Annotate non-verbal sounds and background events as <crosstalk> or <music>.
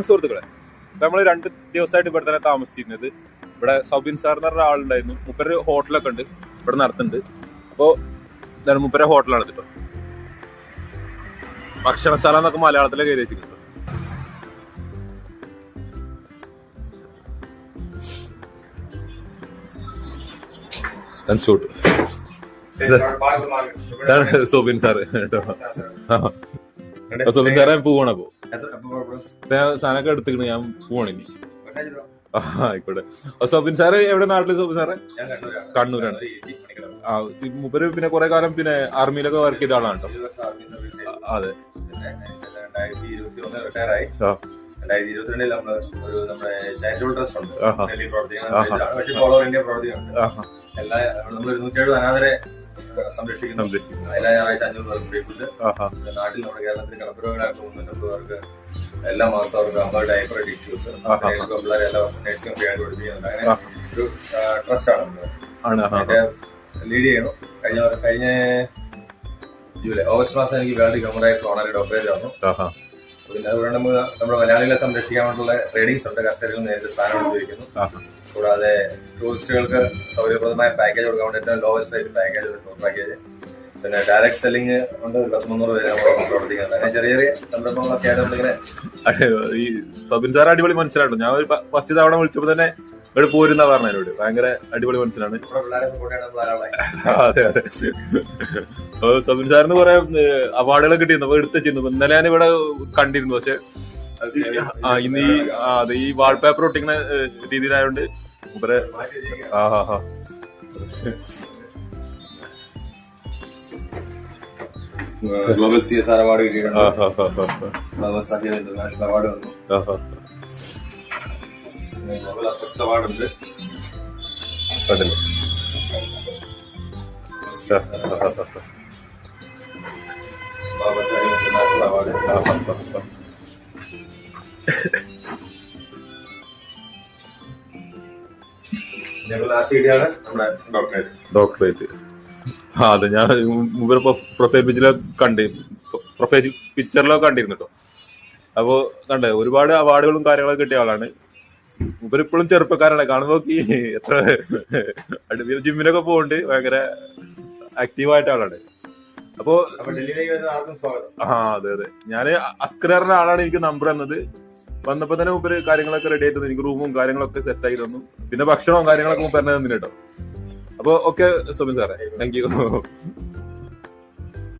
നമസ്കാരം സുഹൃത്തുക്കളെ നമ്മൾ രണ്ട് ദിവസമായിട്ട് ഇവിടെ തന്നെ താമസിച്ചിരുന്നത്. ഇവിടെ സൗബിൻ സാർ എന്ന് പറഞ്ഞ ആളുണ്ടായിരുന്നു മുപ്പര് ഹോട്ടലൊക്കെ ഉണ്ട്. ഇവിടെ നടത്തുന്നുണ്ട്. അപ്പോ എന്താണ് മുപ്പര ഹോട്ടലാണ് കേട്ടോ. ഭക്ഷണശാല എന്നൊക്കെ മലയാളത്തിലൊക്കെ എഴുതി വെച്ചിട്ടുണ്ട് <laughs> സോബിൻ സാറ്. സോബിൻ സാറേ പോവാണ് അപ്പോ. ഇപ്പൊ ഞാൻ സാധനമൊക്കെ എടുത്തിക്കണ് ഞാൻ പോണിനി ആയിക്കോട്ടെ. സോബിൻ സാറ് എവിടെ നാട്ടിൽ സോബിൻ സാറ്? കണ്ണൂരാണ്. ആ മുപ്പര് പിന്നെ കുറെ കാലം പിന്നെ ആർമിയിലൊക്കെ വർക്ക് ചെയ്ത ആളാണ് കേട്ടോ. അതെ. രണ്ടായിരത്തി ഇരുപത്തിരണ്ടിൽ നമ്മൾ ഒരു നമ്മുടെ ചാരിറ്റബിൾ ട്രസ്റ്റ് ഉണ്ട്. ഡൽഹി പ്രവർത്തിക്കുന്ന ആഹാ. ട്രസ്റ്റാണ്. പക്ഷേ ഓൾ ഇന്ത്യ പ്രവർത്തിക്കുന്നുണ്ട് എല്ലാ നമ്മൾ ഇരുന്നൂറ്റേഴ് അനാഥരെ ആ, സംരക്ഷിക്കുന്നു. എല്ലാ ഞായറാഴ്ച അഞ്ഞൂറ് പേർക്ക് ഫ്രീ ഫുഡ് നാട്ടിൽ നമ്മുടെ കേരളത്തിൽ കിടപ്പുരോഗികളായിട്ട് മുന്നൂറ്റമ്പത് പേർക്ക് എല്ലാ മാസവും അവർക്ക് അമ്പത് ഡയപ്പർ ടിഷ്യൂസ്. പിള്ളേരെ എല്ലാ നേഴ്സിംഗ് ഫ്രീ ആയിട്ട് പഠിപ്പിക്കുന്നുണ്ട്. അങ്ങനെ ഒരു ട്രസ്റ്റ് ആണ് ലീഡ് ചെയ്യണം. കഴിഞ്ഞ കഴിഞ്ഞ ജൂലൈ ഓഗസ്റ്റ് മാസം എനിക്ക് വേൾഡ് കമ്മറായിട്ട് ഓണറി ഡോക്ടറേറ്റ് വന്നു. പിന്നെ നമ്മൾ നമ്മുടെ മലയാളികളെ സംരക്ഷിക്കാൻ വേണ്ടിയുള്ള ട്രേഡിങ്സ് ഉണ്ട്. കർഷകരിൽ നേരിട്ട് സ്ഥാനം എടുത്തിരിക്കുന്നു. കൂടാതെ ടൂറിസ്റ്റുകൾക്ക് സൗകര്യപ്രദമായ പാക്കേജ് കൊടുക്കാൻ വേണ്ടി ഏറ്റവും lowest rate package tour package പിന്നെ ഡയറക്ട് സെല്ലിംഗ് ഉണ്ട് പത്ത് മുന്നൂറ് പേര് നമ്മൾ പ്രവർത്തിക്കുന്നത് അങ്ങനെ ചെറിയ ചെറിയ സംരംഭങ്ങളൊക്കെ ആയിട്ട് നമ്മളിങ്ങനെ ഈ സബിൻ സാർ അടിപൊളി മനസ്സിലാട്ടോ ഞാൻ ഫസ്റ്റ് തവണ വിളിച്ചപ്പോ തന്നെ ഇവിടെ പോരുന്ന പറഞ്ഞ എന്നോട് ഭയങ്കര അടിപൊളി മനസ്സിലാണ്. അതെ അതെ. സബിൻ സാറിന് കുറെ അവാർഡുകൾ കിട്ടിയിരുന്നു. അപ്പൊ എടുത്തു വെച്ചിരുന്നു. ഇന്നലെ ഞാൻ ഇവിടെ കണ്ടിരുന്നു. പക്ഷെ ആ ഇന്ന് ഈ അതെ ഈ വാൾപേപ്പർ ഒട്ടിക്കുന്ന രീതിയിലായോണ്ട് ഇവരെ. ആ ഹാ ഹാ. Global C S R award കിട്ടിയിട്ടുണ്ട്. ഇന്റർനാഷണൽ അവാർഡ് വന്നു. <laughs> ഡോക്ടറേറ്റ് ആ അതെ ഞാൻ ഇവരെ പ്രൊഫൈൽ പിക്ചറിലോ കണ്ട് പ്രൊഫൈൽ പിക്ചറിലോ കണ്ടിരുന്നു കേട്ടോ. അപ്പോ കണ്ടേ ഒരുപാട് അവാർഡുകളും കാര്യങ്ങളൊക്കെ കിട്ടിയ ആളാണ്. ഇവരിപ്പോഴും ചെറുപ്പക്കാരാണ്. കാണുമ്പോ എത്ര ജിമ്മിനൊക്കെ പോകുന്നുണ്ട് ഭയങ്കര ആക്റ്റീവായിട്ട് ആളാണ്. അപ്പോ ആ അതെ അതെ. ഞാൻ അസ്കറിന്റെ ആളാണ് എനിക്ക് നമ്പർ തന്നത്. വന്നപ്പോ തന്നെ മുമ്പ് കാര്യങ്ങളൊക്കെ റെഡി ആയിട്ട് എനിക്ക് റൂമും കാര്യങ്ങളൊക്കെ സെറ്റ് ആയി തന്നു. പിന്നെ ഭക്ഷണവും കാര്യങ്ങളൊക്കെ മുമ്പ് തന്നെ തന്നിട്ടോ അപ്പൊ ഓക്കെ സുബിൻ സാറേ. Thank you